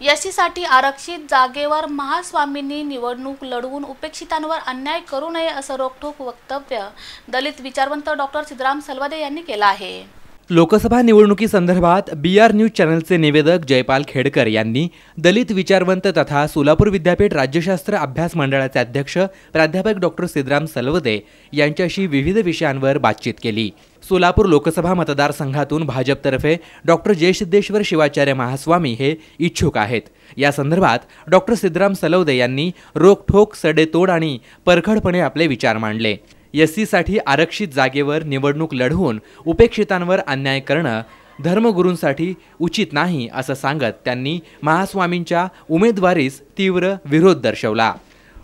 एससीसाठी आरक्षित जागेवर महास्वामींनी निवडणूक लढवून उपेक्षितांवर अन्याय करू नये असं रोखोक वक्तव्य दलित विचारवंत डॉक्टर सिद्धराम सलवादे यांनी केलं आहे. लोकसभा निवडणुकीसंदर्भात बी आर न्यूज चॅनलचे निवेदक जयपाल खेडकर यांनी दलित विचारवंत तथा सोलापूर विद्यापीठ राज्यशास्त्र अभ्यास मंडळाचे अध्यक्ष प्राध्यापक डॉक्टर सिद्धराम सलवदे यांच्याशी विविध विषयांवर बातचीत केली. सोलापूर लोकसभा मतदारसंघातून भाजपतर्फे डॉक्टर जयसिद्धेश्वर शिवाचार्य महास्वामी हे इच्छुक आहेत. या संदर्भात डॉक्टर सिद्धराम सलवदे यांनी रोखठोक सडेतोड आणि परखडपणे आपले विचार मांडले. एस सीसाठी आरक्षित जागेवर निवडणूक लढवून उपेक्षितांवर अन्याय करणं धर्मगुरूंसाठी उचित नाही असं सांगत त्यांनी महास्वामींच्या उमेदवारीस तीव्र विरोध दर्शवला.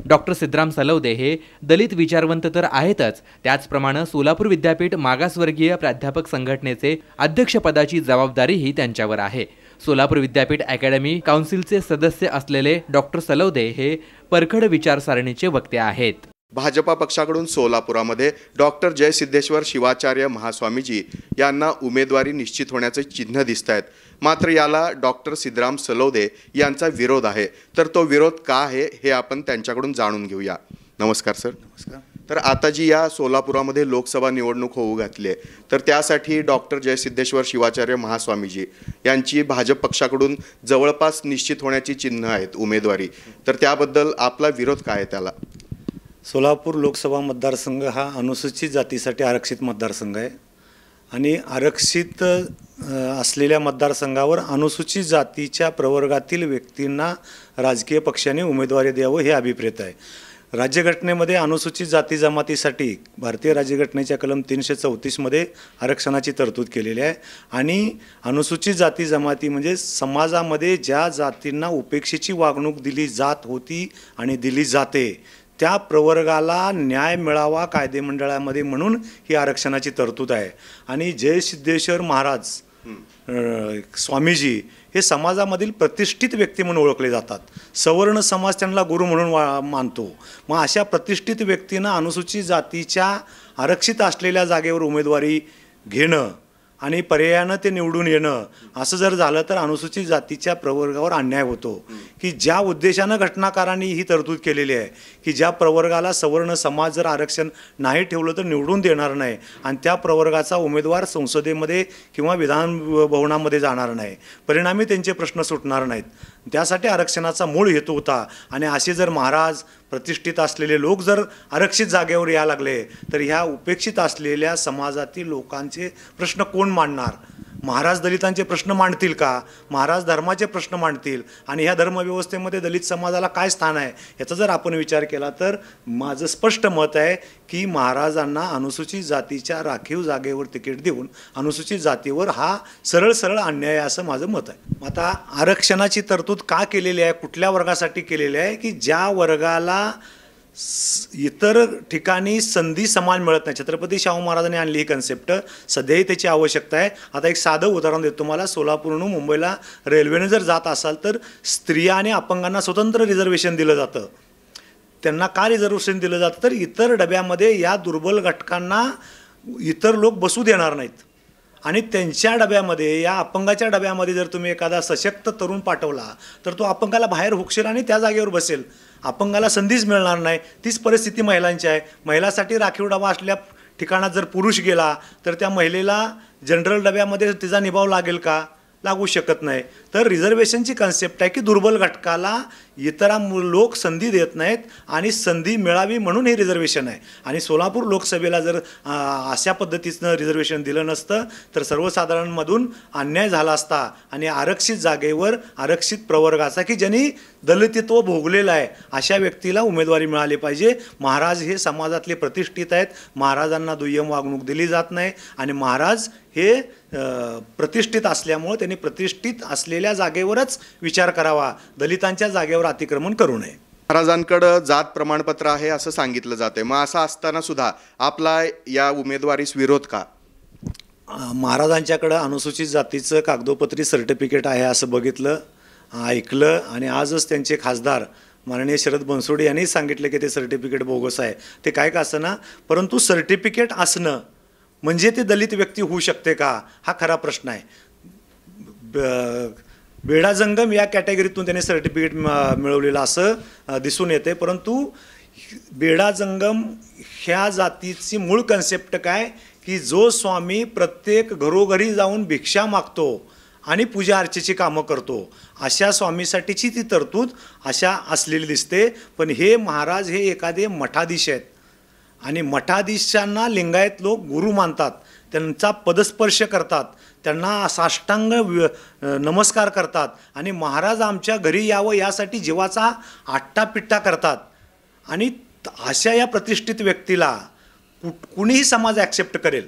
डॉक्टर सिद्धराम सलवदे हे दलित विचारवंत तर आहेतच. त्याचप्रमाणे सोलापूर विद्यापीठ मागासवर्गीय प्राध्यापक संघटनेचे अध्यक्षपदाची जबाबदारीही त्यांच्यावर आहे. सोलापूर विद्यापीठ अकॅडमी काउन्सिलचे सदस्य असलेले डॉक्टर सलवदे हे परखड विचारसरणीचे वक्ते आहेत. भाजपा पक्षाकडून सोलापुरामध्ये डॉक्टर जयसिद्धेश्वर शिवाचार्य महास्वामीजी यांना उमेदवारी निश्चित होण्याचे चिन्ह दिसत आहेत मात्र याला डॉक्टर सिद्धराम सलवदे यांचा विरोध आहे. तर तो विरोध का आहे हे आपण त्यांच्याकडून जाणून घेऊया. नमस्कार सर. नमस्कार. तर आता जी या सोलापुरामध्ये लोकसभा निवडणूक होऊ घातली आहे तर त्यासाठी डॉक्टर जयसिद्धेश्वर शिवाचार्य महास्वामीजी यांची भाजप पक्षाकडून जवळपास निश्चित होण्याची चिन्ह आहेत उमेदवारी. तर त्याबद्दल आपला विरोध काय आहे त्याला? सोलापूर लोकसभा मतदारसंघ हा अनुसूचित जातीसाठी आरक्षित मतदारसंघ आहे. आणि आरक्षित असलेल्या मतदारसंघावर अनुसूचित जातीच्या प्रवर्गातील व्यक्तींना राजकीय पक्षाने उमेदवारी द्यावं हे अभिप्रेत आहे. राज्यघटनेमध्ये अनुसूचित जाती जमातीसाठी भारतीय राज्यघटनेच्या कलम तीनशे चौतीसमध्ये आरक्षणाची तरतूद केलेली आहे. आणि अनुसूचित जाती जमाती म्हणजे समाजामध्ये ज्या जातींना उपेक्षेची वागणूक दिली जात होती आणि दिली जाते त्या प्रवर्गाला न्याय मिळावा कायदेमंडळामध्ये म्हणून ही आरक्षणाची तरतूद आहे. आणि जय सिद्धेश्वर महाराज स्वामीजी हे समाजामधील प्रतिष्ठित व्यक्ती म्हणून ओळखले जातात. सवर्ण समाज त्यांना गुरु म्हणून वा मानतो. मग अशा प्रतिष्ठित व्यक्तीनं अनुसूचित जातीच्या आरक्षित असलेल्या जागेवर उमेदवारी घेणं आणि पर्यायानं ते निवडून येणं असं जर झालं तर अनुसूचित जातीच्या प्रवर्गावर अन्याय होतो. की ज्या उद्देशानं घटनाकारांनी ही तरतूद केलेली आहे की ज्या प्रवर्गाला सवर्ण समाज जर आरक्षण नाही ठेवलं तर निवडून देणार नाही आणि त्या प्रवर्गाचा उमेदवार संसदेमध्ये किंवा विधान भवनामध्ये जाणार नाही. परिणामी त्यांचे प्रश्न सुटणार नाहीत. त्यासाठी आरक्षणाचा मूळ हेतू होता आणि असे जर महाराज प्रतिष्ठित असलेले लोक जर आरक्षित जागेवर यायला लागले तर ह्या उपेक्षित असलेल्या समाजातील लोकांचे प्रश्न कोण मांडणार? महाराज दलितांचे प्रश्न मांडतील का? महाराज धर्माचे प्रश्न मांडतील. आणि ह्या धर्मव्यवस्थेमध्ये दलित समाजाला काय स्थान आहे याचा जर आपण विचार केला तर माझं स्पष्ट मत आहे की महाराजांना अनुसूचित जातीच्या राखीव जागेवर तिकीट देऊन अनुसूचित जातीवर हा सरळ सरळ अन्याय आहे असं माझं मत आहे. आता आरक्षणाची तरतूद का केलेली आहे कुठल्या वर्गासाठी केलेली आहे की ज्या वर्गाला इतर ठिकाणी संधी समान मिळत नाही. छत्रपती शाहू महाराजांनी आणली ही कन्सेप्ट सध्याही त्याची आवश्यकता आहे. आता एक साधं उदाहरण देतो तुम्हाला. सोलापूरहून मुंबईला रेल्वेने जर जात असाल तर स्त्रिया आणि अपंगांना स्वतंत्र रिझर्वेशन दिलं जातं. त्यांना का रिझर्वेशन दिलं जातं? तर इतर डब्यामध्ये या दुर्बल घटकांना इतर लोक बसू देणार नाहीत. आणि त्यांच्या डब्यामध्ये या अपंगाच्या डब्यामध्ये जर तुम्ही एखादा सशक्त तरुण पाठवला तर तो अपंगाला बाहेर हुकशील आणि त्या जागेवर बसेल. अपंगाला संधीच मिळणार नाही. तीच परिस्थिती महिलांची आहे. महिलासाठी राखीव डबा असल्या ठिकाणात जर पुरुष गेला तर त्या महिलेला जनरल डब्यामध्ये तिचा निभाव लागेल का? लागू शकत नाही. तर रिझर्वेशनची कन्सेप्ट आहे की दुर्बल घटकाला इतरा लोक संधी देत नाहीत आणि संधी मिळावी म्हणून हे रिझर्वेशन आहे. आणि सोलापूर लोकसभेला जर अशा पद्धतीचं रिझर्वेशन दिलं नसतं तर सर्वसाधारणमधून अन्याय झाला असता आणि आरक्षित जागेवर आरक्षित प्रवर्गाचा की ज्यांनी दलितत्व भोगलेलं आहे अशा व्यक्तीला उमेदवारी मिळाली पाहिजे. महाराज हे समाजातले प्रतिष्ठित आहेत. महाराजांना दुय्यम वागणूक दिली जात नाही. आणि महाराज हे प्रतिष्ठित असल्यामुळं त्यांनी प्रतिष्ठित असलेल्या जागेवरच विचार करावा दलितांच्या जागेवर अतिक्रमण करू नये. महाराजांकडं जात प्रमाणपत्र आहे असं सांगितलं जाते मग असं असताना सुद्धा आपला या उमेदवारीस विरोध का? महाराजांच्याकडं अनुसूचित जातीचं कागदोपत्री सर्टिफिकेट आहे असं बघितलं ऐकलं आणि आजच त्यांचे खासदार माननीय शरद बनसोडे यांनी सांगितलं की ते सर्टिफिकेट बोगस आहे. ते काय का असं परंतु सर्टिफिकेट असणं म्हणजे ते दलित व्यक्ती होऊ शकते का? हा खरा प्रश्न आहे. ब- बेडा जंगम या कॅटेगरीतून त्याने सर्टिफिकेट मिळवलेलं असं दिसून येते. परंतु बेडा जंगम ह्या जातीची मूळ कन्सेप्ट काय? की जो स्वामी प्रत्येक घरोघरी जाऊन भिक्षा मागतो आणि पूजा अर्चेची कामं करतो. अशा स्वामीसाठीची ती तरतूद अशा असलेली दिसते. पण हे महाराज हे एखादे मठाधीश आहेत. आणि मठाधीशांना लिंगायत लोक गुरु मानतात त्यांचा पदस्पर्श करतात त्यांना साष्टांग नमस्कार करतात आणि महाराज आमच्या घरी यावं यासाठी जीवाचा आट्टापिट्टा करतात. आणि अशा या प्रतिष्ठित व्यक्तीला कुठ कुणीही समाज ॲक्सेप्ट करेल.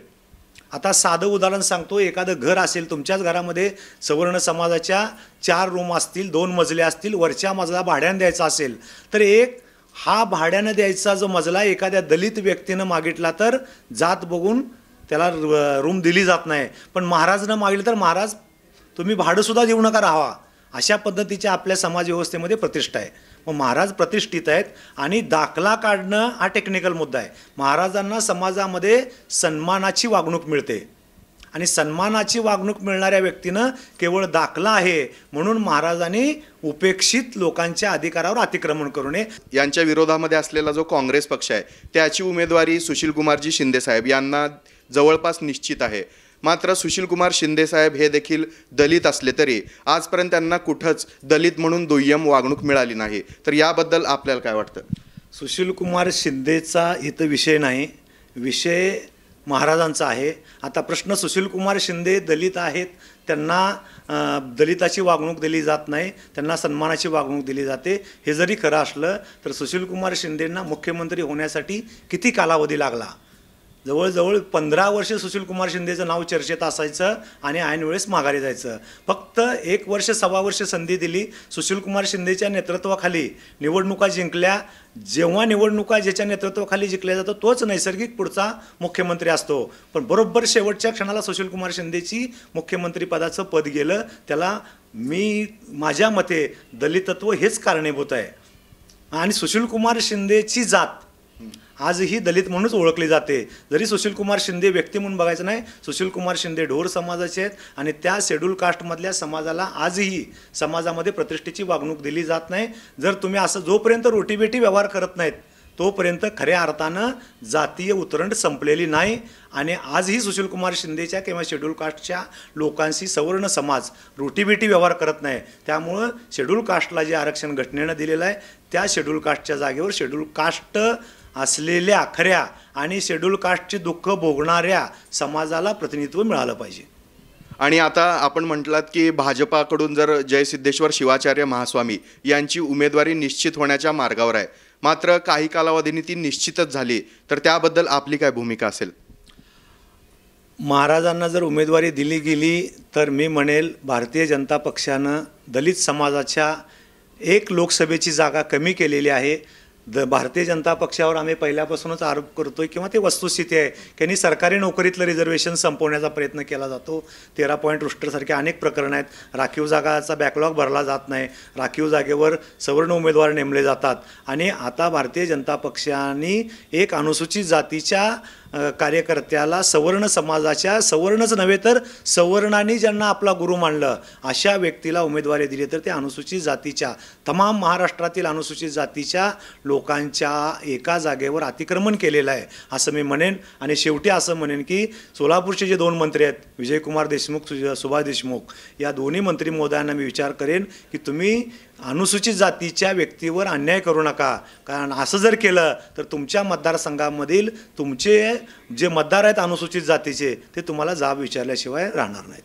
आता साधं उदाहरण सांगतो एखादं घर असेल तुमच्याच घरामध्ये सवर्ण समाजाच्या चार रूम असतील दोन मजले असतील वरच्या मजला भाड्यानं द्यायचा असेल तर एक हा भाड्यानं द्यायचा जो मजला एखाद्या दलित व्यक्तीनं मागितला तर जात बघून त्याला रूम दिली जात नाही. पण महाराजनं मागितलं तर महाराज तुम्ही भाडंसुद्धा देऊ नका राहावा. अशा पद्धतीच्या आपल्या समाज व्यवस्थेमध्ये प्रतिष्ठा आहे. मग महाराज प्रतिष्ठित आहेत आणि दाखला काढणं हा टेक्निकल मुद्दा आहे. महाराजांना समाजामध्ये सन्मानाची वागणूक मिळते. आणि सन्मानाची वागणूक मिळणाऱ्या व्यक्तीनं केवळ दाखला आहे म्हणून महाराजांनी उपेक्षित लोकांच्या अधिकारावर अतिक्रमण करू नये. यांच्या विरोधामध्ये असलेला जो काँग्रेस पक्ष आहे त्याची उमेदवारी सुशीलकुमारजी शिंदे साहेब यांना जवळपास निश्चित आहे. मात्र सुशीलकुमार शिंदे साहेब हे देखील दलित असले तरी आजपर्यंत त्यांना कुठंच दलित म्हणून दुय्यम वागणूक मिळाली नाही. तर याबद्दल आपल्याला काय वाटतं? सुशीलकुमार शिंदेचा इथं विषय नाही. विषय महाराजांचा आहे. आता प्रश्न सुशीलकुमार शिंदे दलित आहेत. त्यांना दलिताची वागणूक दिली जात नाही. त्यांना सन्मानाची वागणूक दिली जाते. हे जरी खरं असलं तर सुशीलकुमार शिंदेंना मुख्यमंत्री होण्यासाठी किती कालावधी लागला? जवळजवळ पंधरा वर्ष सुशीलकुमार शिंदेचं नाव चर्चेत असायचं आणि ऐनवेळेस माघारी जायचं. फक्त एक वर्ष सव्वा वर्ष संधी दिली. सुशीलकुमार शिंदेच्या नेतृत्वाखाली निवडणुका जिंकल्या. जेव्हा निवडणुका ज्याच्या नेतृत्वाखाली जिंकल्या जातो तोच नैसर्गिक पुढचा मुख्यमंत्री असतो. पण बरोबर शेवटच्या क्षणाला सुशीलकुमार शिंदेची मुख्यमंत्रीपदाचं पद गेलं. त्याला मी माझ्या मते दलितत्व हेच कारणीभूत आहे. आणि सुशीलकुमार शिंदेची जात आजही दलित म्हणूनच ओळखली जाते. जरी सुशीलकुमार शिंदे व्यक्ती म्हणून बघायचं नाही सुशीलकुमार शिंदे ढोर समाजाचे आहेत आणि त्या शेड्यूल कास्टमधल्या समाजाला आजही समाजामध्ये प्रतिष्ठेची वागणूक दिली जात नाही. जर तुम्ही असं जोपर्यंत रोटीबेटी व्यवहार करत नाहीत तोपर्यंत खऱ्या अर्थानं जातीय उतरण संपलेली नाही आणि आजही सुशीलकुमार शिंदेच्या किंवा शेड्यूल कास्टच्या लोकांशी सवर्ण समाज रोटीबेटी व्यवहार करत नाही. त्यामुळं शेड्यूल कास्टला जे आरक्षण घटनेनं दिलेलं आहे त्या शेड्यूल कास्टच्या जागेवर शेड्यूल कास्ट असलेल्या खऱ्या आणि शेड्यूल कास्टची दुःख भोगणाऱ्या समाजाला प्रतिनिधित्व मिळालं पाहिजे. आणि आता आपण म्हटलात की भाजपाकडून जर जयसिद्धेश्वर शिवाचार्य महास्वामी यांची उमेदवारी निश्चित होण्याच्या मार्गावर आहे मात्र काही कालावधीने ती निश्चितच झाली तर त्याबद्दल आपली काय भूमिका असेल? महाराजांना जर उमेदवारी दिली गेली तर मी म्हणेल भारतीय जनता पक्षानं दलित समाजाच्या एक लोकसभेची जागा कमी केलेली आहे. द भारतीय जनता पक्षावर आम्ही पहिल्यापासूनच आरोप करतोय किंवा ते वस्तुस्थिती आहे त्यांनी सरकारी नोकरीतलं रिझर्वेशन संपवण्याचा प्रयत्न केला जातो. तेरा पॉईंट रुस्टरसारखे अनेक प्रकरणं आहेत. राखीव जागाचा बॅकलॉग भरला जात नाही. राखीव जागेवर सवर्ण उमेदवार नेमले जातात. आणि आता भारतीय जनता पक्षाने एक अनुसूचित जातीच्या कार्यकर्त्याला सवर्ण समाजाच्या सवर्णच नव्हे तर सवर्णांनी ज्यांना आपला गुरु मानलं अशा व्यक्तीला उमेदवारी दिली तर ते अनुसूचित जातीच्या तमाम महाराष्ट्रातील अनुसूचित जातीच्या लोकांच्या एका जागेवर अतिक्रमण केलेलं आहे असं मी म्हणेन. आणि शेवटी असं म्हणेन की सोलापूरचे जे दोन मंत्री आहेत विजयकुमार देशमुख सुभाष देशमुख या दोन्ही मंत्री महोदयांना मी विचार करेन की तुम्ही अनुसूचित जातीच्या व्यक्तीवर अन्याय करू नका. कारण असं जर केलं तर तुमच्या मतदारसंघामधील तुमचे जे मतदार आहेत अनुसूचित जातीचे ते तुम्हाला जाब विचारल्याशिवाय राहणार नाहीत.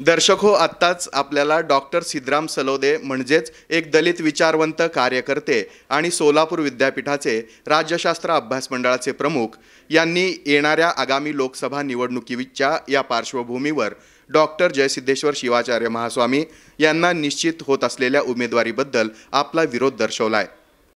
दर्शक हो आत्ताच आपल्याला डॉक्टर सिद्धराम सलोदे म्हणजेच एक दलित विचारवंत कार्यकर्ते आणि सोलापूर विद्यापीठाचे राज्यशास्त्र अभ्यास मंडळाचे प्रमुख यांनी येणाऱ्या आगामी लोकसभा निवडणुकीच्या या पार्श्वभूमीवर डॉक्टर जयसिद्धेश्वर शिवाचार्य महास्वामी यांना निश्चित होत असलेल्या उमेदवारीबद्दल आपला विरोध दर्शवला आहे